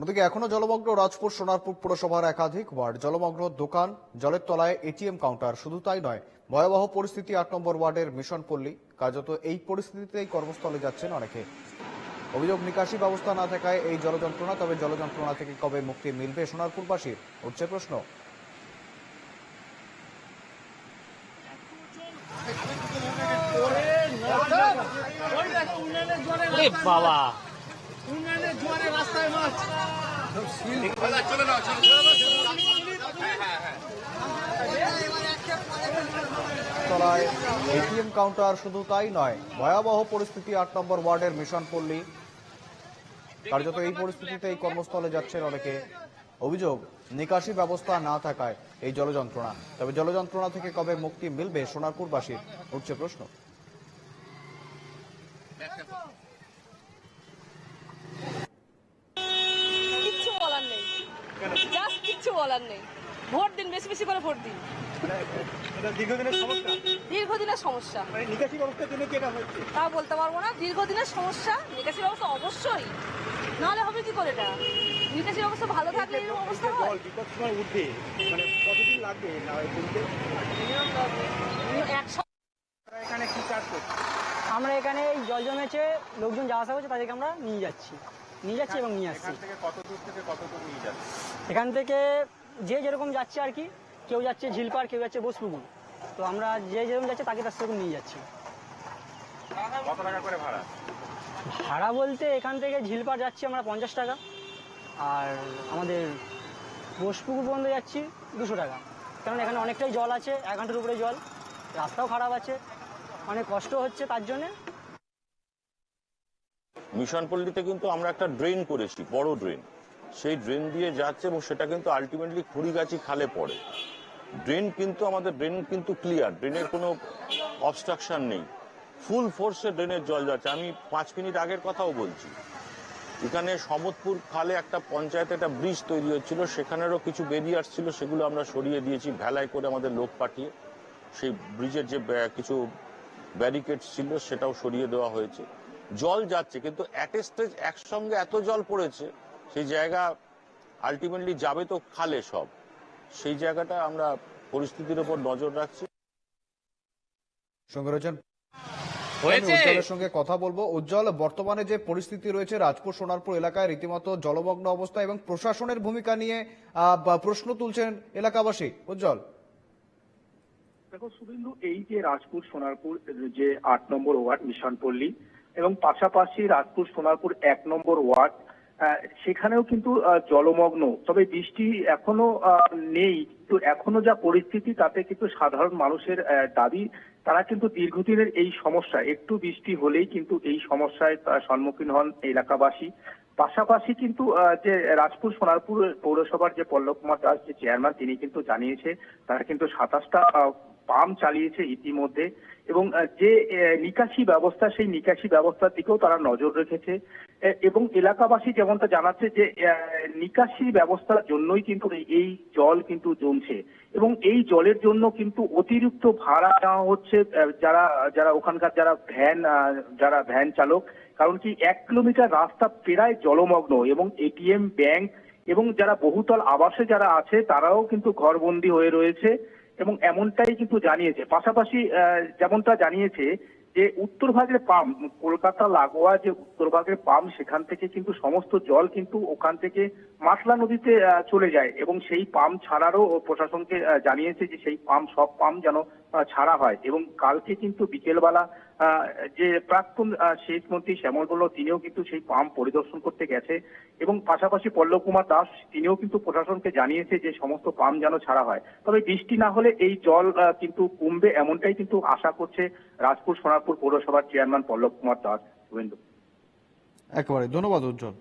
অন্যদিকে এখনও জলমগ্ন রাজপুর সোনারপুর পুরসভার একাধিক ওয়ার্ড, জলমগ্ন দোকান, জলের তলায় এটিএম কাউন্টার, শুধু তাই নয়, ভয়াবহ পরিস্থিতি আট নম্বর ওয়ার্ডের মিশন পল্লী কার্যত এই পরিস্থিতিতেই কর্মস্থলে যাচ্ছেন অনেকে। অভিযোগ নিকাশি ব্যবস্থা না থাকায় এই জলযন্ত্রণা, তবে জলযন্ত্রণা থেকে কবে মুক্তি মিলবে সোনারপুরবাসীর? উঠছে প্রশ্ন। বাবা। এটিএম কাউন্টার শুধু তাই নয়, ভয়াবহ পরিস্থিতি আট নম্বর ওয়ার্ডের মিশন পল্লী কার্যত এই পরিস্থিতিতে এই কর্মস্থলে যাচ্ছেন অনেকে। অভিযোগ, নিকাশি ব্যবস্থা না থাকায় এই জলযন্ত্রণা। তবে জলযন্ত্রণা থেকে কবে মুক্তি মিলবে সোনারপুরবাসীর উঠছে প্রশ্ন কিচ্ছু বলার নেই জাস্ট কিচ্ছু বলার নেই। ভোট দিন বেশি বেশি করে ভোট দিন। দীর্ঘদিনের সমস্যা? দীর্ঘদিনের সমস্যা। মানে তা বলতে পারব না। দীর্ঘদিনের সমস্যা নিকাশি ব্যবস্থা অবশ্যই। নাহলে হবে কি করে এটা? নিকাশি ব্যবস্থা ভালো থাকলে এরকম অবস্থা উঠবে। মানে কতদিন লাগবে না এক সপ্তাহ এখানে কি কাজ করছে? আমরা এখানে এই জল জমেছে লোকজন যাওয়া আসা করছে তাদেরকে আমরা নিয়ে যাচ্ছি। নিয়ে যাচ্ছি এবং নিয়ে আসছি। এখান থেকে কত দূর থেকে কত দূর নিয়ে যাচ্ছে? এখান থেকে যে যেরকম যাচ্ছে আর কি কেউ যাচ্ছে ঝিলপার কেউ যাচ্ছে বসপুকুর তো আমরা যে যেরকম যাচ্ছে তাকে তার সেরকম নিয়ে যাচ্ছি। কত টাকা করে ভাড়া? ভাড়া বলতে এখান থেকে ঝিলপার যাচ্ছি আমরা পঞ্চাশ টাকা আর আমাদের বসপুকুর পর্যন্ত যাচ্ছি দুশো টাকা। কারণ এখানে অনেকটাই জল আছে এক ঘণ্টার উপরে জল। রাস্তাও খারাপ আছে। অনেক কষ্ট হচ্ছে তার জন্যে। মিশন পল্লীতে কিন্তু আমরা একটা ড্রেন করেছি, বড় ড্রেন। সেই ড্রেন দিয়ে যাচ্ছে এবং সেটা কিন্তু আলটিমেটলি খুড়িগাছি খালে পড়ে। ড্রেন কিন্তু আমাদের, ড্রেন কিন্তু ক্লিয়ার ড্রেনের কোনো অবস্ট্রাকশন নেই। ফুল ফোর্সে ড্রেনের জল যাচ্ছে। আমি পাঁচ মিনিট আগের কথাও বলছি। এখানে সমতপুর খালে একটা পঞ্চায়েতে একটা ব্রিজ তৈরি হচ্ছিল, সেখানেরও কিছু বেরিয়ার ছিল, সেগুলো আমরা সরিয়ে দিয়েছি, ভেলায় করে আমাদের লোক পাঠিয়ে। সেই ব্রিজের যে কিছু ব্যারিকেড ছিল, সেটাও সরিয়ে দেওয়া হয়েছে। জল যাচ্ছে কিন্তু অ্যাট স্টেজ একসঙ্গে এত জল পড়েছে সেই জায়গা আলটিমেটলি যাবে তো খালে সব। সেই জায়গাটা আমরা পরিস্থিতির উপর নজর রাখছি। সঙ্গে রয়েছেন। উজ্জ্বলের সঙ্গে কথা বলব। উজ্জ্বল বর্তমানে যে পরিস্থিতি রয়েছে রাজপুর সোনারপুর এলাকায় রীতিমতো জলমগ্ন অবস্থা এবং প্রশাসনের ভূমিকা নিয়ে আহ, প্রশ্ন তুলছেন এলাকাবাসী। উজ্জ্বল। দেখো শুভেন্দু এই যে রাজপুর সোনারপুর যে আট নম্বর ওয়ার্ড মিশনপল্লী এবং পাশাপাশি রাজপুর সোনারপুর এক নম্বর ওয়ার্ড সেখানেও কিন্তু জলমগ্ন। তবে বৃষ্টি এখনও নেই। তো এখনও যা পরিস্থিতি, তাতে কিন্তু সাধারণ মানুষের দাবি, তারা কিন্তু দীর্ঘদিনের এই সমস্যা। একটু বৃষ্টি হলেই কিন্তু এই সমস্যায় সম্মুখীন হন এলাকাবাসী। পাশাপাশি কিন্তু যে রাজপুর সোনারপুর পৌরসভার যে পল্লব কুমার দাস, যে চেয়ারম্যান তিনি কিন্তু জানিয়েছে, তারা কিন্তু সাতাশটা পাম্প চালিয়েছে ইতিমধ্যে এবং যে নিকাশি ব্যবস্থা, সেই নিকাশি ব্যবস্থার দিকেও তারা নজর রেখেছে। এবং এলাকাবাসী যেমনটা জানাচ্ছে যে নিকাশি ব্যবস্থার জন্যই কিন্তু এই- জল কিন্তু জমছে। এবং এই জলের জন্য কিন্তু অতিরিক্ত ভাড়া নেওয়া হচ্ছে যারা যারা ওখানকার যারা ভ্যান যারা ভ্যান চালক। কারণ কি, এক কিলোমিটার রাস্তা প্রায় জলমগ্ন এবং এটিএম ব্যাংক এবং যারা বহুতল আবাসে যারা আছে, তারাও কিন্তু ঘরবন্দি হয়ে রয়েছে। এবং এমনটাই কিন্তু জানিয়েছে। পাশাপাশি যেমনটা জানিয়েছে যে উত্তরভাগের পাম্প কলকাতা লাগোয়া যে উত্তরভাগের পাম্প সেখান থেকে কিন্তু সমস্ত জল কিন্তু ওখান থেকে মাতলা নদীতে চলে যায় এবং সেই পাম্প ছাড়ারও প্রশাসনকে জানিয়েছে যে সেই পাম্প সব পাম্প যেন ছাড়া হয়। এবং কালকে কিন্তু বিকেলবেলা যে প্রাক্তন সেচ মন্ত্রী শ্যামল বল্ল, তিনিও কিন্তু সেই পাম্প পরিদর্শন করতে গেছে। এবং পাশাপাশি পল্লব কুমার দাস, তিনিও কিন্তু প্রশাসনকে জানিয়েছে যে সমস্ত পাম্প যেন ছাড়া হয়। তবে বৃষ্টি না হলে এই জল কিন্তু কমবে এমনটাই কিন্তু আশা করছে রাজপুর সোনারপুর পৌরসভার চেয়ারম্যান পল্লব কুমার দাস। একেবারে। ধন্যবাদ, উজ্জ্বল।